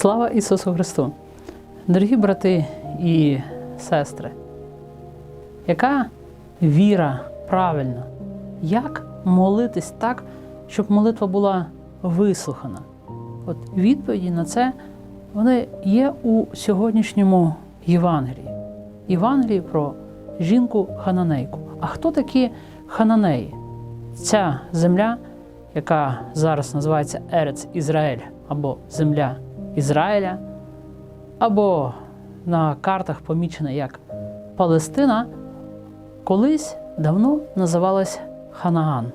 Слава Ісусу Христу! Дорогі брати і сестри, яка віра правильна? Як молитись так, щоб молитва була вислухана? От відповіді на це вони є у сьогоднішньому Євангелії. Євангелії про жінку Хананейку. А хто такі Хананеї? Ця земля, яка зараз називається Ерец Ізраїль або Земля Ізраїля, або на картах помічена як Палестина, колись давно називалась Ханаан.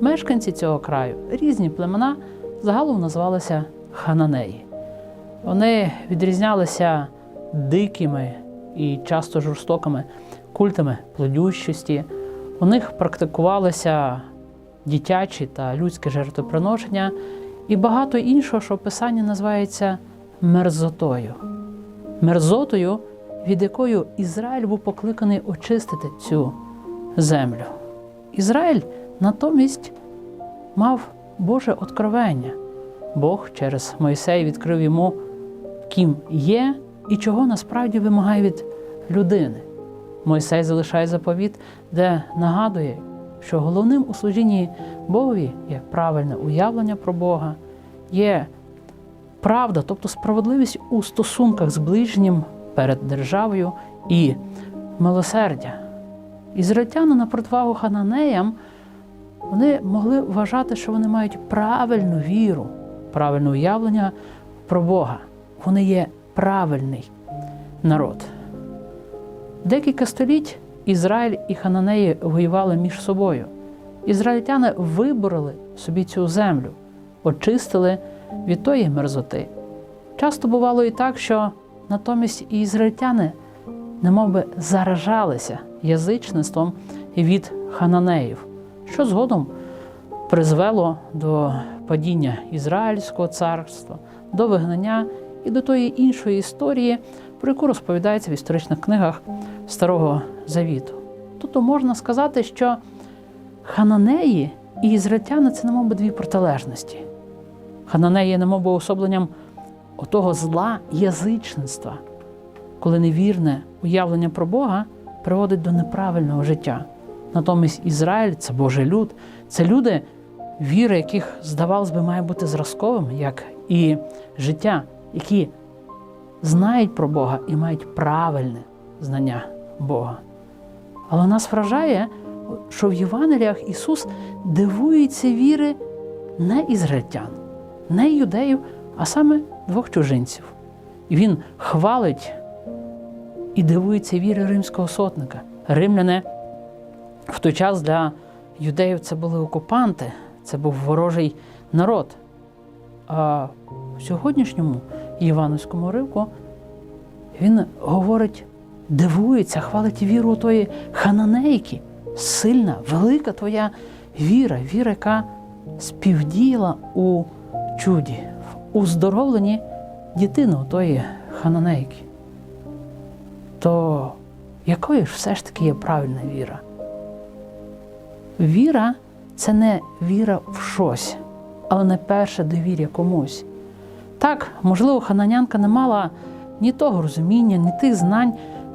Мешканці цього краю, різні племена, загалом називалися Хананеї. Вони відрізнялися дикими і часто жорстокими культами плодющості. У них практикувалися дитячі та людське жертвоприношення і багато іншого, що в називається мерзотою. Мерзотою, від якої Ізраїль був покликаний очистити цю землю. Ізраїль натомість мав Боже откровення. Бог через Мойсей відкрив йому, ким є і чого насправді вимагає від людини. Мойсей залишає заповіт, де нагадує, що головним у служінні Богові є правильне уявлення про Бога, є правда, тобто справедливість у стосунках з ближнім перед державою і милосердя. Ізраїльтяни на противагу хананеям вони могли вважати, що вони мають правильну віру, правильне уявлення про Бога. Вони є правильний народ. Декілька століть Ізраїль і Хананеї воювали між собою. Ізраїльтяни вибороли собі цю землю, очистили від тої мерзоти. Часто бувало і так, що натомість і ізраїльтяни немовби заражалися язичництвом від хананеїв, що згодом призвело до падіння Ізраїльського царства, до вигнання і до тої іншої історії, про яку розповідається в історичних книгах Старого Завіту. Тобто можна сказати, що хананеї і ізраїльтяни це немов би дві протилежності. Хананеї немов би особленням отого зла язичництва, коли невірне уявлення про Бога приводить до неправильного життя. Натомість Ізраїль це Божий люд, це люди, віра яких, здавалось би, має бути зразковим, як і життя, які знають про Бога і мають правильне знання Бога. Але нас вражає, що в Євангеліях Ісус дивується віри не ізраїльтян, не юдеїв, а саме двох чужинців. І Він хвалить і дивується віри римського сотника. Римляни в той час для юдеїв це були окупанти, це був ворожий народ. А в сьогоднішньому Івановському ривку він говорить, дивується, хвалить віру тої хананейки. Сильна, велика твоя віра, віра, яка співдіяла у чуді, в уздоровленні дітини тої хананейки. То якою ж все ж таки є правильна віра? Віра це не віра в щось, але не перше довір'я комусь. Так, можливо, хананянка не мала ні того розуміння, ні тих знань,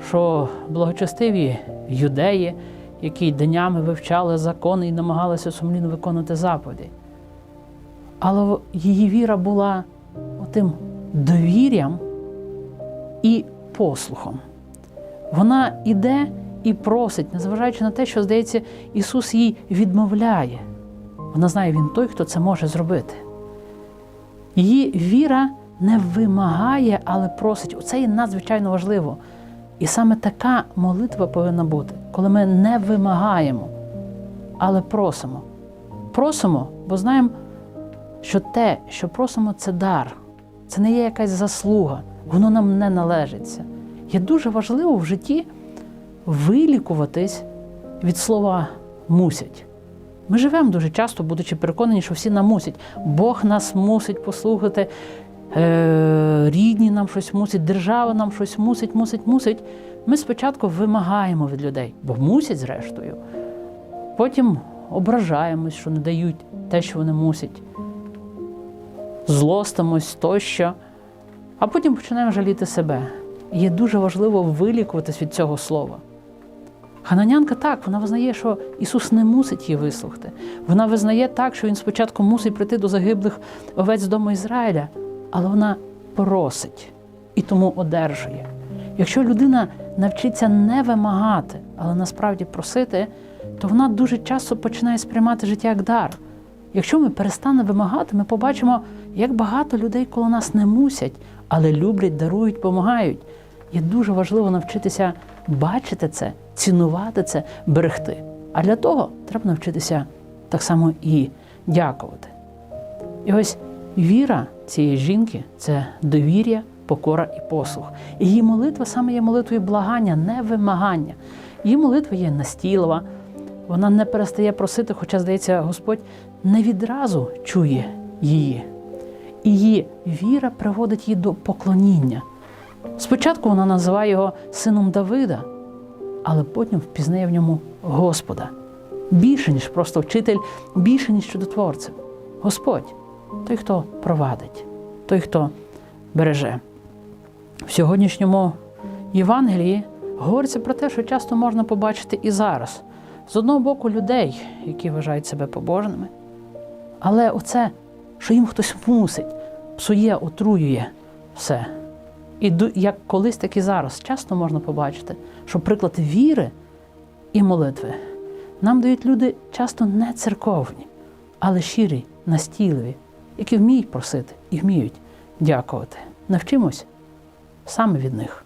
що благочестиві юдеї, які днями вивчали закони і намагалися сумлінно виконувати заповіді. Але її віра була отим довір'ям і послухом. Вона іде і просить, незважаючи на те, що, здається, Ісус їй відмовляє. Вона знає, Він той, хто це може зробити. Її віра не вимагає, але просить. Оце є надзвичайно важливо. І саме така молитва повинна бути, коли ми не вимагаємо, але просимо. Просимо, бо знаємо, що те, що просимо, це дар, це не є якась заслуга, воно нам не належиться. Є дуже важливо в житті вилікуватись від слова мусять. Ми живемо дуже часто, будучи переконані, що всі нам мусять. Бог нас мусить послухати, рідні нам щось мусять, держава нам щось мусить, мусить, мусить. Ми спочатку вимагаємо від людей, бо мусять зрештою. Потім ображаємось, що не дають те, що вони мусять. Злостимось тощо. а потім починаємо жаліти себе. І Є дуже важливо вилікуватись від цього слова. Хананянка так, вона визнає, що Ісус не мусить її вислухати. Вона визнає так, що Він спочатку мусить прийти до загиблих овець дому Ізраїля, але вона просить і тому одержує. Якщо людина навчиться не вимагати, але насправді просити, то вона дуже часто починає сприймати життя як дар. Якщо ми перестанемо вимагати, ми побачимо, як багато людей коло нас не мусять, але люблять, дарують, допомагають. Є дуже важливо навчитися бачити це, цінувати це, берегти. А для того треба навчитися так само і дякувати. І ось віра цієї жінки це довір'я, покора і послух. Її молитва саме є молитвою благання, не вимагання. Її молитва є настійлива, вона не перестає просити, хоча, здається, Господь не відразу чує її. Її віра приводить її до поклоніння. Спочатку вона називає його сином Давида, але потім впізнає в ньому Господа. Більше, ніж просто вчитель, більше, ніж чудотворцем. Господь той, хто провадить, той, хто береже. В сьогоднішньому Євангелії говориться про те, що часто можна побачити і зараз. З одного боку, людей, які вважають себе побожними, але оце, що їм хтось мусить, псує, отруює все. І як колись, так і зараз часто можна побачити, що приклад віри і молитви нам дають люди часто не церковні, але щирі, настійливі, які вміють просити і вміють дякувати. Навчимось саме від них.